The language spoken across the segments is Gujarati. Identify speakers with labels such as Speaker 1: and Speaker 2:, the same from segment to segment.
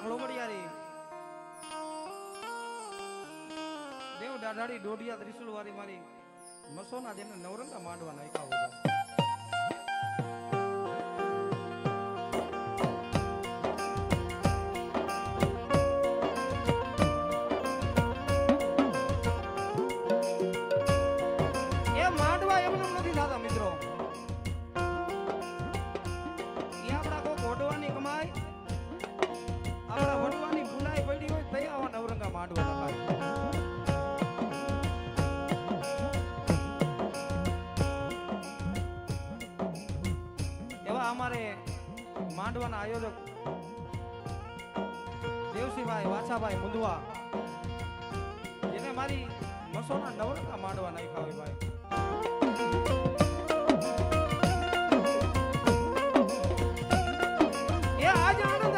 Speaker 1: લાખ લોમડિયારી દેવ દાઢાડી દોઢિયા ત્રિશુલ વાળી મારી મસોના જેને નવરંગા માંડવા નાખ્યા હોય. માંડવાના આયોજક દેવસીભાઈ વાછાભાઈ મુંદવા જેને મારી નસોના નવરતા માંડવા નાખ્યા હોય ભાઈ. એ આજ આનંદ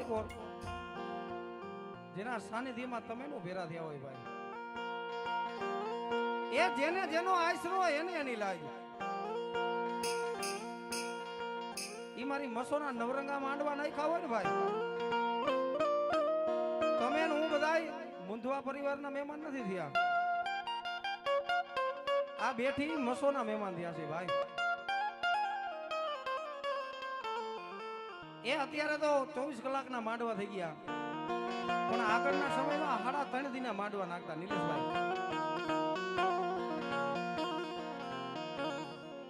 Speaker 1: માલિકો જેના સાનિધ્યમાં તમે નું ભેરા થયા હોય ભાઈ. એ જેને જેનો આશરો એને એની લાજ. ઈ મારી મસોના નવરંગા માંડવા નાખ્યા હોય ને ભાઈ. તમે હું બધાય મુંધવા પરિવારના મહેમાન નથી થયા. આ બેઠી મસોના મહેમાન થયા છે ભાઈ. એ અત્યારે તો ચોવીસ કલાકના માંડવા થઈ ગયા. પણ આગળના સમયમાં સાડા ત્રણ દિના માંડવા નાખતા નીલેશભાઈ.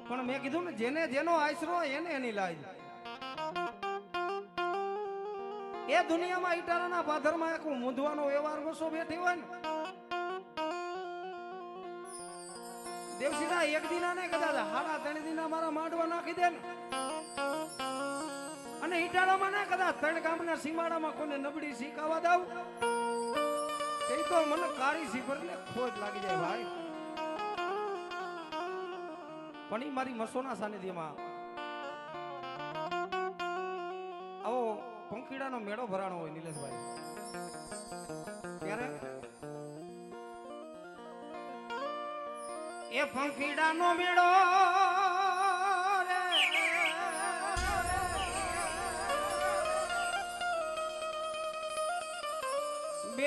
Speaker 1: પણ મેં કીધું ને, જેને જેનો આશરો એને એની લાજ એ દુનિયામાં ઈટારાના પાથરમાં એક મૂંધવાનો વ્યવહાર વસો બેઠી હોય ને. દેવસીના એક દિના ને કદાચ હાડા ત્રણ દિના મારા માંડવા નાખી દે ને. અને ઈટાળામાં ના કદાચ ત્રણ ગામના સીમાડામાં કોને નબળી શીખાવા દઉં? તે તો મને કારી સીફર ને ખોટ લાગી જાય ભાઈ. પણ મારી મસોના સાનિધ્યમાં. આવો પંખીડાનો મેળો ભરાણો હોય નિલેશભાઈ. ત્યારે એ પંખીડાનો મેળો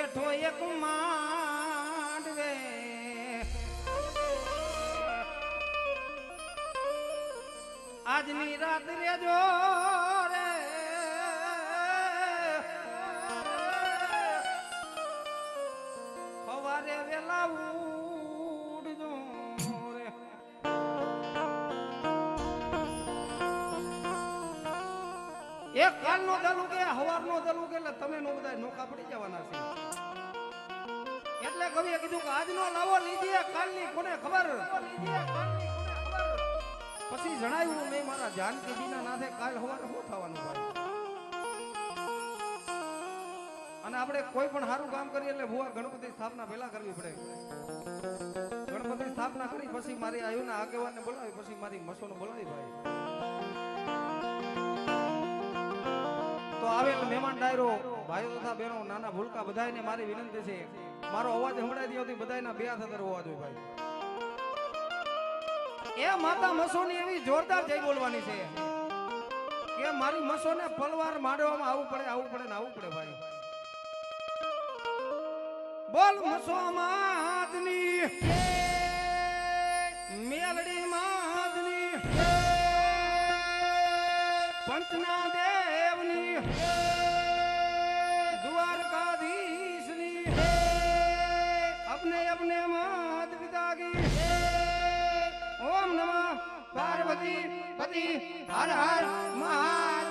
Speaker 1: બેઠો એક માંડવે આજની રાત રેજો રે. સવારે વેલા ઉડજો રે. એક કાલનો દલું કે હવારનો દલું કે તમે નો બધા નોખા પડી જવાના છે. એટલે કવિએ કીધું કે આજનો લાવો લીધીએ કાલની કોને ખબર. પછી જણાવ્યું મેં મારા જાનકીજીના નાથે કાલ સવારે શું થવાનું ભાઈ? અને આપણે કોઈ પણ સારું કામ કરીએ એટલે ભુવા ગણપતિ સ્થાપના પહેલા કરવી પડે. ગણપતિ સ્થાપના કરી, પછી મારી આયુના આગેવાનને બોલાવી, પછી મારી મસોને બોલાવી ભાઈ. તો આવેલ મહેમાન ડાયરો, ભાઈઓ તથા બહેનો, નાના ભૂલકા બધાને મારી વિનંતી છે. મારો અવાજ સંભળાઈ દો બધાયના બે હાથ અંદર અવાજ હોય ભાઈ. એ માતા મસોની એવી જોરદાર જય બોલવાની છે. કે મારી મસોને પલવાર માંડવામાં આવવું પડે આવવું પડે ને આવવું પડે ભાઈ. બોલ મસો માદની મેલડી માદની પંચના દેવની પતિ હર હર મહા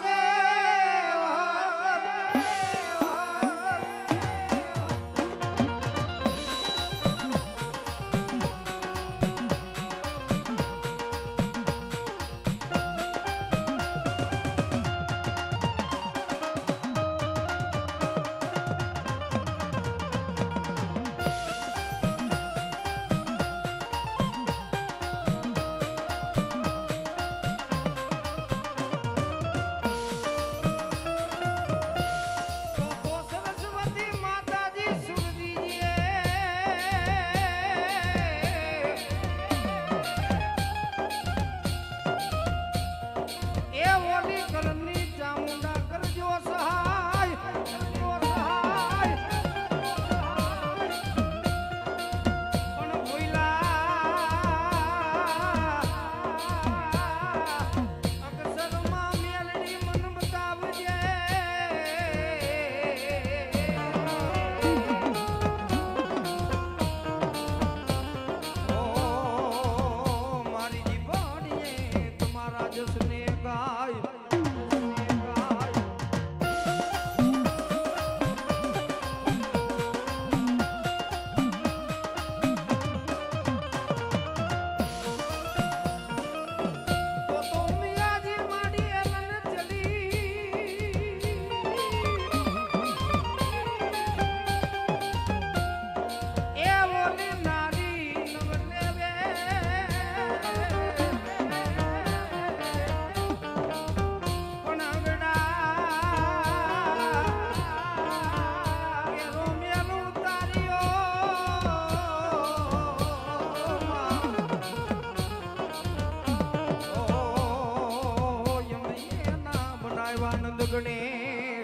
Speaker 1: ગુણે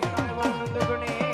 Speaker 1: સર્વાનંદ ગુણે